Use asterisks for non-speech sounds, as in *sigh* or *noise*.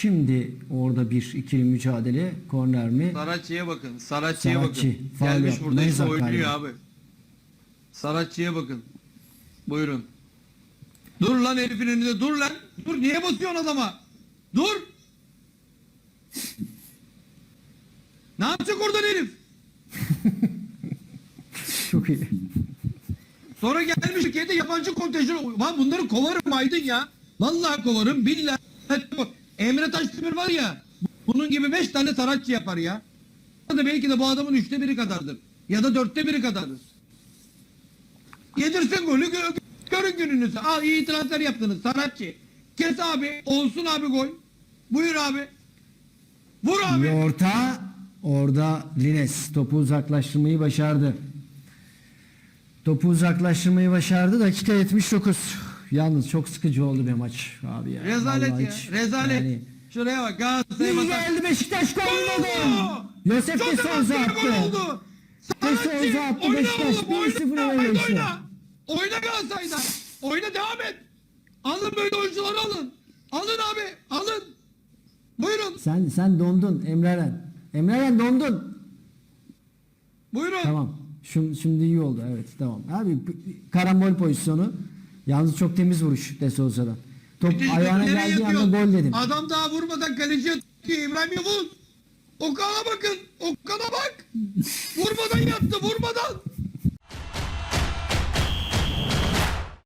Şimdi orada bir ikili mücadele. Korner mi? Saratçı'ya bakın. Saratçı'ya Saratçı, bakın. faul Gelmiş yaptı. burada işte Mezar oynuyor galiba. abi. Saratçı'ya bakın. Buyurun. Dur lan herifin önünde dur lan. Dur niye basıyorsun adama? Dur. *laughs* ne yapacak oradan herif? *laughs* Çok iyi. Sonra gelmiş ülkede yabancı kontenjan. Lan bunları kovarım Aydın ya. Vallahi kovarım. Billahi. Emre Taşdemir var ya. Bunun gibi beş tane saratçı yapar ya. Da belki de bu adamın üçte biri kadardır. Ya da dörtte biri kadardır. Yedirsin golü gö- görün gününüzü. Al iyi transfer yaptınız saratçı. Kes abi. Olsun abi gol. Buyur abi. Vur abi. İyi orta. Orada Lines topu uzaklaştırmayı başardı. Topu uzaklaştırmayı başardı. Dakika 79. Yalnız çok sıkıcı oldu bir maç abi ya. Rezalet Vallahi ya. hiç- Rezalet. yani- Şuraya bak. Galatasaray'a basan- geldi Beşiktaş gol Gol oldu. Yosef de Souza attı. De Souza attı, oyna Beşiktaş oğlum, 1-0 oyna, öne geçti. Oyna. Galatasaray'dan. Oyna devam et. Alın böyle oyuncuları alın. Alın abi alın. Buyurun. Sen sen dondun Emre Eren. Emre Eren dondun. Buyurun. Tamam. Şimdi, şimdi iyi oldu evet tamam. Abi karambol pozisyonu. Yalnız çok temiz vuruş De Souza'dan. Top Müthiş ayağına geldiği anda gol dedim. Adam daha vurmadan kaleci atıyor İbrahim Yavuz. Okan'a bakın. Okan'a